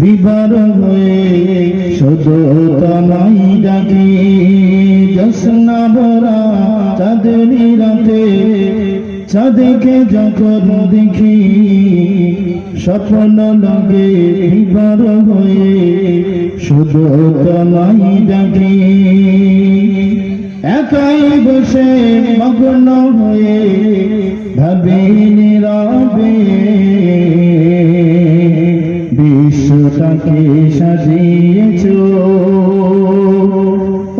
Bieber হয়ে শুধু তোমাই ডাকি জসনা ভরা চাঁদনি রাতে, চাঁদকে যখন দেখি স্বপ্ন লাগে বিবার হয়ে শুধু তোমাই ডাকি। একাই বসে মগ্ন হয়ে ভাবি বিশ্বটাকে সাজিয়েছ।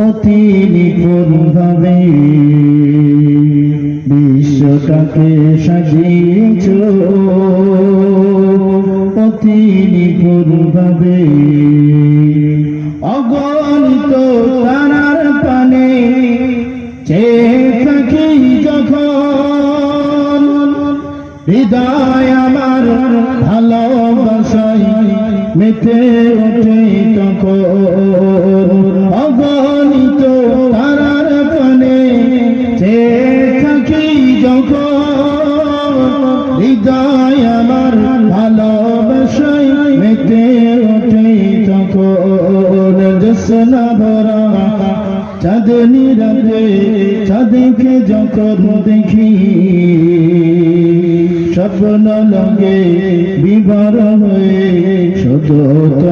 অতি নিপুণ ভাবে বিশ্বটাকে সাজিয়েছ। অতি নিপুণ ভাবে অগণিত তারার পানে চেয়ে থাকি যখন। হৃদয় আমার ভালোবাসাই মেতে ওঠে তখন। অগণিত তারার পানে চেয়ে থাকি যখন। হৃদয় আমার ভালোবাসাই মেতে ওঠে তখন। জসনা ভরা চাঁদনি রাতে চাঁদকে যখন দেখি। স্বপ্ন লগে বিবার হয়ে আল্লাহ